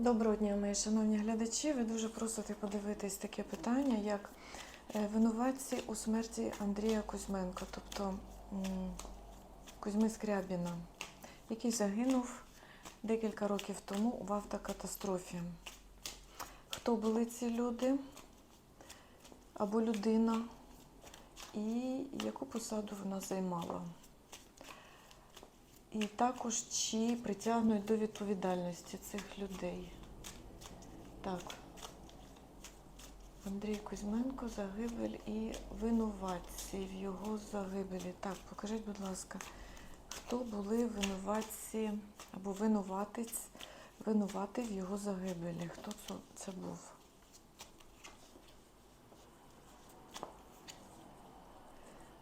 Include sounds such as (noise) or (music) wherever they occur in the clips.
Доброго дня, мої шановні глядачі. Ви дуже просите подивитись таке питання, як е, винуватці у смерті Андрія Кузьменко, тобто Кузьми Скрябіна, який загинув декілька років тому в автокатастрофі. Хто були ці люди або людина, і яку посаду вона займала? І також чи притягнуть до відповідальності цих людей. Так. Андрій Кузьменко, загибель і винуватці в його загибелі. Так, покажіть, будь ласка, хто були винуватці або винуватець, винуватий в його загибелі? Хто це, це був?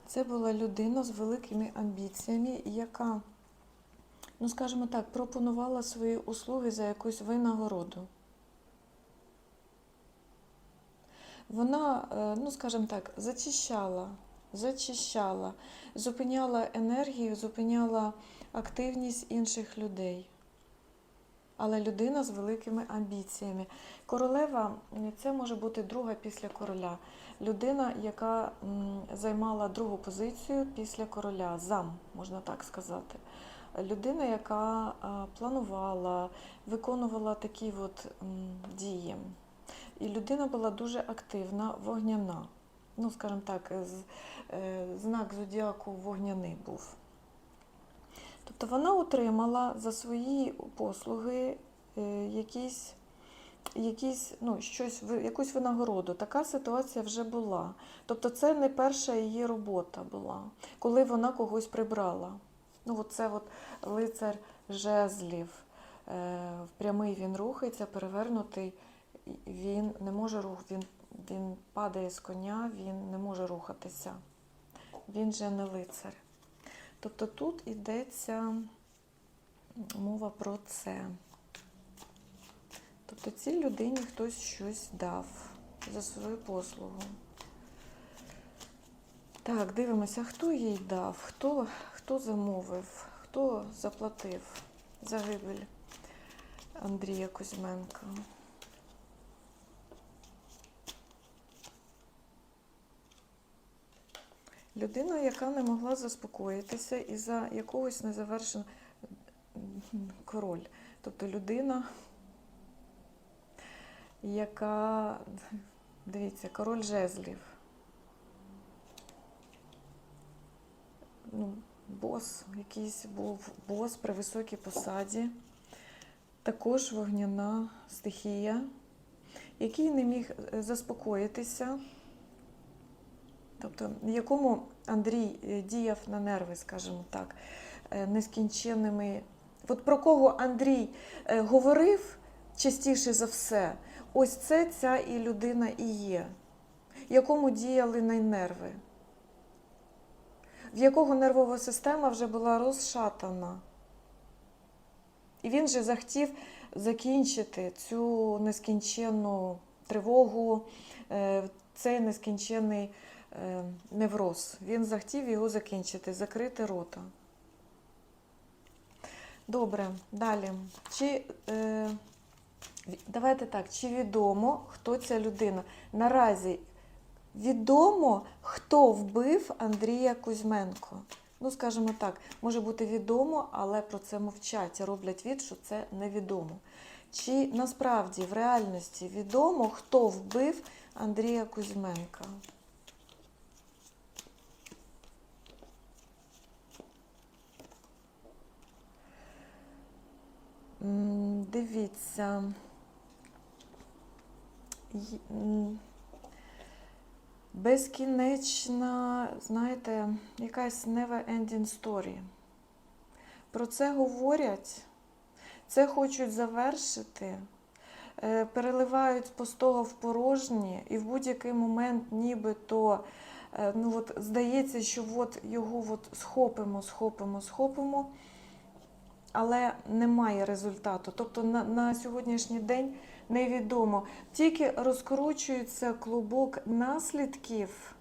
Це була людина з великими амбіціями, яка ну скажімо так, пропонувала свої услуги за якусь винагороду. Вона, е, ну скажімо так, зачищала, зачищала, зупиняла енергію, зупиняла активність інших людей. Але людина з великими амбіціями. Королева це може бути друга після короля. Людина, яка займала другу позицію після короля, зам, можна так сказати людина, яка планувала, виконувала такі от дії. І людина була дуже активна, вогняна. Ну, скажімо так, е, знак зодіаку вогняний був. Тобто вона отримала за свої послуги е, якісь, якісь, ну, щось, якусь винагороду. Така ситуація вже була. Тобто це не перша її робота була, коли вона когось прибрала. Ну, це от лицар жезлів. Е, прямий він рухається, перевернутий він не може рух, він, він падає з коня, він не може рухатися. Він же не лицар. Тобто тут йдеться мова про це. Тобто цій людині хтось щось дав за свою послугу. Так, дивимося, хто їй дав, хто, хто замовив, хто заплатив загибель Андрія Кузьменка. Людина, яка не могла заспокоїтися із-за якогось незавершеного король. Тобто людина, яка, дивіться, король жезлів. ну, бос, якийсь був бос при високій посаді, також вогняна стихія, який не міг е, заспокоїтися, тобто якому Андрій е, діяв на нерви, скажімо так, е, нескінченними. От про кого Андрій говорив частіше за все, ось це ця і людина і є, якому діяли на нерви в якого нервова система вже була розшатана. І він же захотів закінчити цю нескінченну тривогу, е, цей нескінченний е, невроз. Він захотів його закінчити, закрити рота. Добре, далі. Чи, е, давайте так, чи відомо, хто ця людина? Наразі Відомо, хто вбив Андрія Кузьменко. Ну, скажімо так, може бути відомо, але про це мовчать, роблять від, що це невідомо. Чи насправді в реальності відомо, хто вбив Андрія Кузьменка? Дивіться. Безкінечна, знаєте, якась never-ending story. Про це говорять, це хочуть завершити, е, переливають з пустого в порожнє, і в будь-який момент нібито е, ну от, здається, що от його от схопимо, схопимо, схопимо, але немає результату. Тобто на, на сьогоднішній день невідомо. Тільки розкручується клубок наслідків,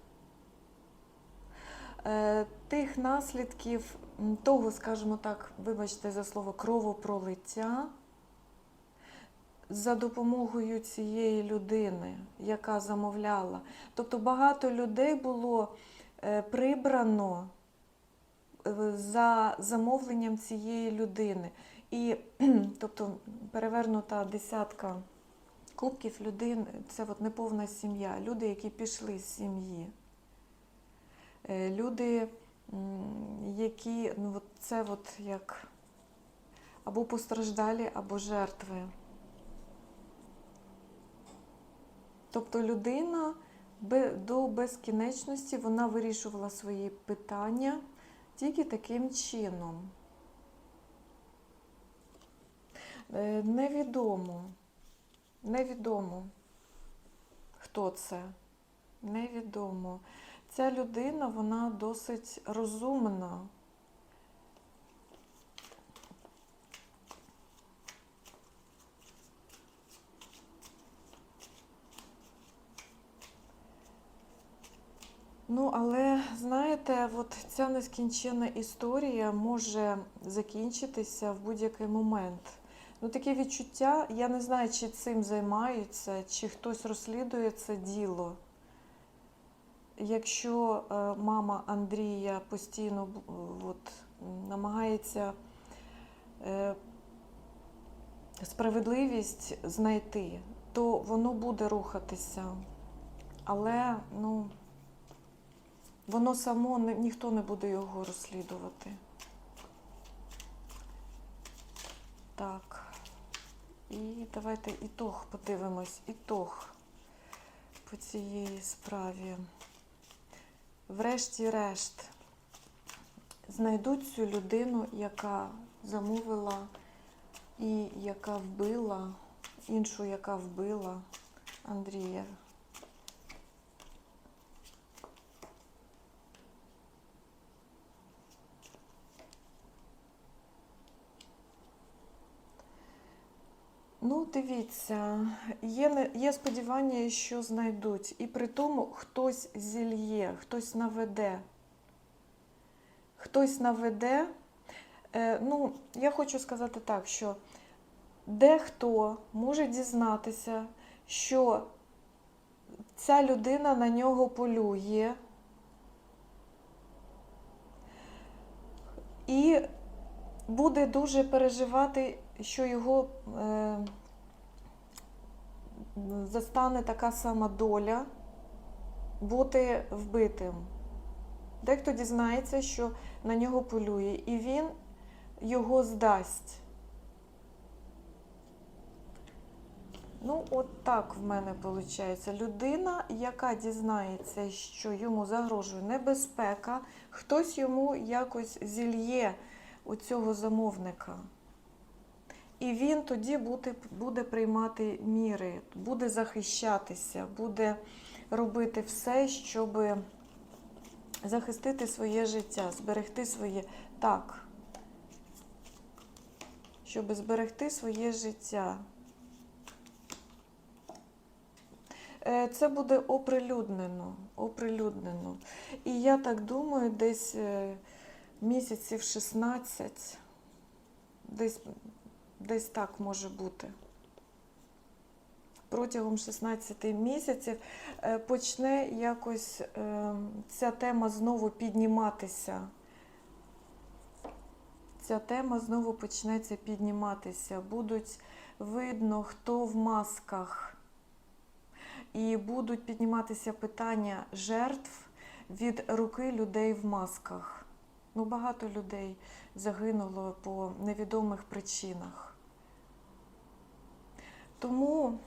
е, тих наслідків того, скажімо так, вибачте за слово, кровопролиття, за допомогою цієї людини, яка замовляла. Тобто багато людей було е, прибрано е, за замовленням цієї людини. І (clears throat) тобто перевернута десятка кубків людей це от неповна сім'я. Люди, які пішли з сім'ї. Е, Люди, які ну, це от як або постраждалі, або жертви. Тобто людина до безкінечності вона вирішувала свої питання тільки таким чином. Е, Невідомо. Невідомо, хто це. Невідомо. Ця людина, вона досить розумна. Ну, але знаєте, от ця нескінченна історія може закінчитися в будь-який момент. Ну, таке відчуття, я не знаю, чи цим займаються, чи хтось розслідує це діло. Якщо е, мама Андрія постійно от, намагається е, справедливість знайти, то воно буде рухатися. Але ну, воно само ніхто не буде його розслідувати. Так. І давайте ітог подивимось. Ітог по цієї справі. Врешті-решт, знайдуть цю людину, яка замовила і яка вбила, іншу, яка вбила Андрія. Ну, дивіться, є, є сподівання, що знайдуть. І при тому хтось зільє, хтось наведе. Хтось наведе. Е, ну, я хочу сказати так, що дехто може дізнатися, що ця людина на нього полює. І буде дуже переживати, що його е, застане така сама доля бути вбитим. Дехто дізнається, що на нього полює, і він його здасть. Ну, от так в мене виходить. Людина, яка дізнається, що йому загрожує небезпека, хтось йому якось зільє у цього замовника. І він тоді буде, буде приймати міри, буде захищатися, буде робити все, щоб захистити своє життя, зберегти своє так. Щоб зберегти своє життя. Е, Це буде оприлюднено, оприлюднено. І я так думаю, десь е, місяців 16, десь, десь так може бути. Протягом 16 місяців е, почне якось е, ця тема знову підніматися. Ця тема знову почнеться підніматися. Будуть видно, хто в масках. І будуть підніматися питання жертв від руки людей в масках. Ну, багато людей загинуло по невідомих причинах. Тому,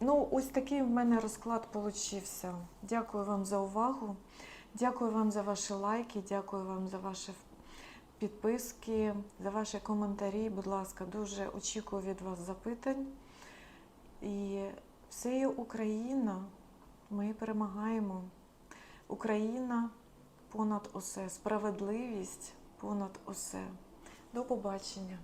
ну, ось такий в мене розклад получився. Дякую вам за увагу. Дякую вам за ваші лайки, дякую вам за ваші підписки, за ваші коментарі. Будь ласка, дуже очікую від вас запитань. І все є Україна. Ми перемагаємо. Україна понад усе, справедливість понад усе. До побачення.